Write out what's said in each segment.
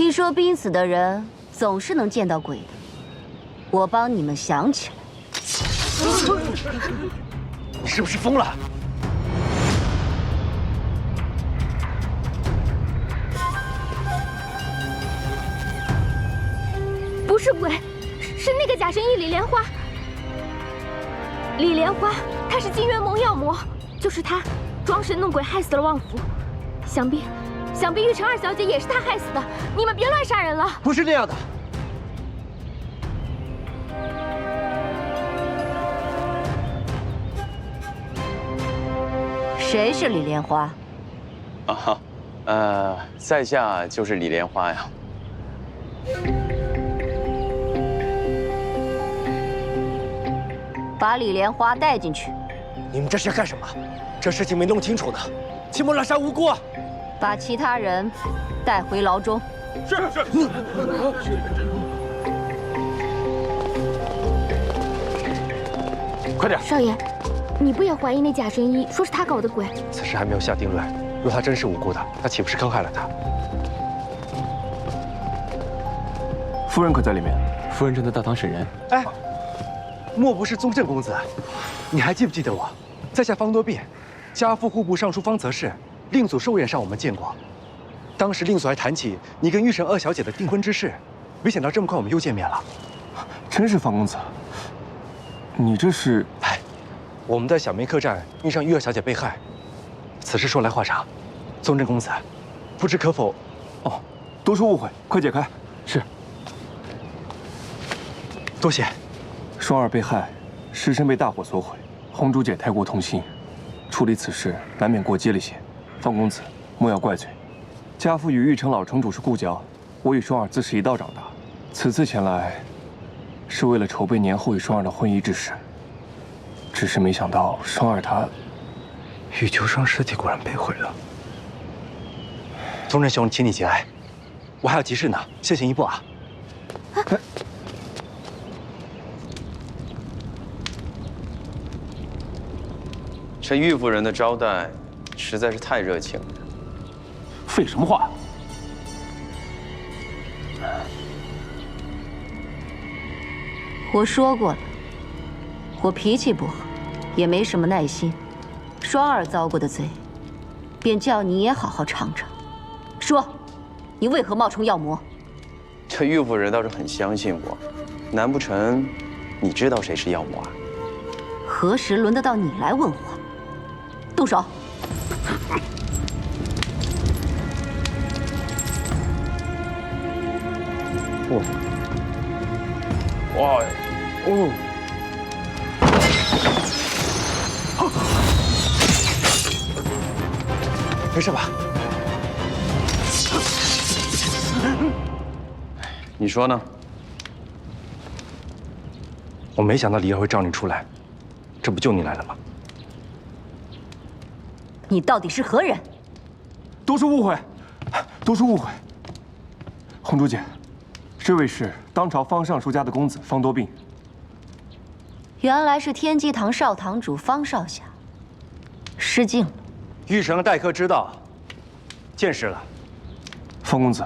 听说濒死的人总是能见到鬼的，我帮你们想起来。你是不是疯了？不是鬼，是那个假神医李莲花。李莲花，她是金元盟药魔，就是她装神弄鬼害死了旺福。想必，想必玉成二小姐也是他害死的。你们别乱杀人了。不是那样的。谁是李莲花？啊哈，呃，在下就是李莲花呀。把李莲花带进去。你们这是要干什么？这事情没弄清楚呢，岂不滥杀无辜啊？把其他人带回牢中。是是。快点！少爷，你不也怀疑那假神医说是他搞的鬼？此事还没有下定论。若他真是无辜的，那岂不是坑害了他？夫人可在里面？夫人正在大堂审人。哎。莫不是宗正公子？你还记不记得我？在下方多变，家父户部尚书方则仕，令祖寿宴上我们见过。当时令祖还谈起你跟玉神二小姐的订婚之事，没想到这么快我们又见面了。真是方公子，你这是……哎，我们在小梅客栈遇上玉二小姐被害，此事说来话长。宗正公子，不知可否……哦，多是误会，快解开。是。多谢。双儿被害，尸身被大火所毁。红珠姐太过痛心，处理此事难免过激了些。方公子，莫要怪罪。家父与玉城老城主是故交，我与双儿自是一道长大。此次前来，是为了筹备年后与双儿的婚仪之事。只是没想到双儿她，玉秋霜尸体果然被毁了。宗正兄，请你节哀，我还有急事呢，先行一步啊。这玉夫人的招待实在是太热情了。废什么话！我说过了，我脾气不好，也没什么耐心。双儿遭过的罪，便叫你也好好尝尝。说，你为何冒充药魔？这玉夫人倒是很相信我，难不成你知道谁是药魔啊？何时轮得到你来问我？动手！哇！哇！哦！没事吧？你说呢？我没想到李儿会召你出来，这不救你来了吗？你到底是何人？都是误会，都是误会。红珠姐，这位是当朝方尚书家的公子方多病。原来是天机堂少堂主方少侠，失敬了。玉成待客之道，见识了。方公子，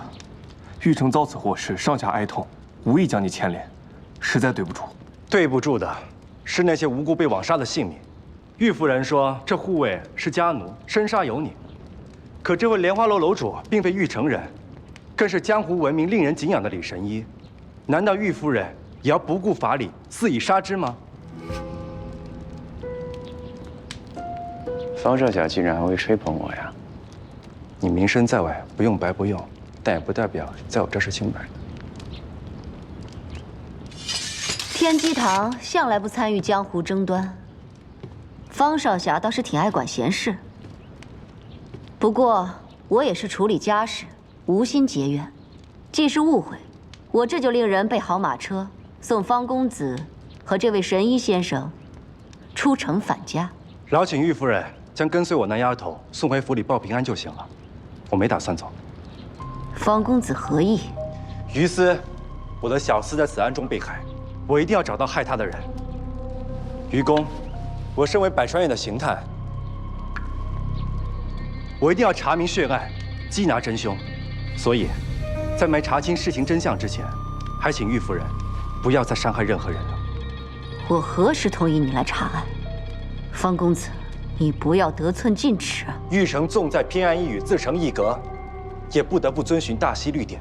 玉成遭此祸事，上下哀痛，无意将你牵连，实在对不住。对不住的是那些无辜被枉杀的性命。玉夫人说：“这护卫是家奴，身杀有你。可这位莲花楼楼主并非玉成人，更是江湖闻名、令人敬仰的李神医。难道玉夫人也要不顾法理，肆意杀之吗？”方少侠竟然还会吹捧我呀！你名声在外，不用白不用，但也不代表在我这是清白的。天机堂向来不参与江湖争端。方少侠倒是挺爱管闲事，不过我也是处理家事，无心结怨。既是误会，我这就令人备好马车，送方公子和这位神医先生出城返家。劳请玉夫人将跟随我那丫头送回府里报平安就行了，我没打算走。方公子何意？于私，我的小厮在此案中被害，我一定要找到害他的人。于公。我身为百川院的刑探，我一定要查明血案，缉拿真凶。所以，在没查清事情真相之前，还请玉夫人不要再伤害任何人了。我何时同意你来查案？方公子，你不要得寸进尺啊！玉成纵在偏安一隅，自成一格，也不得不遵循大西律典。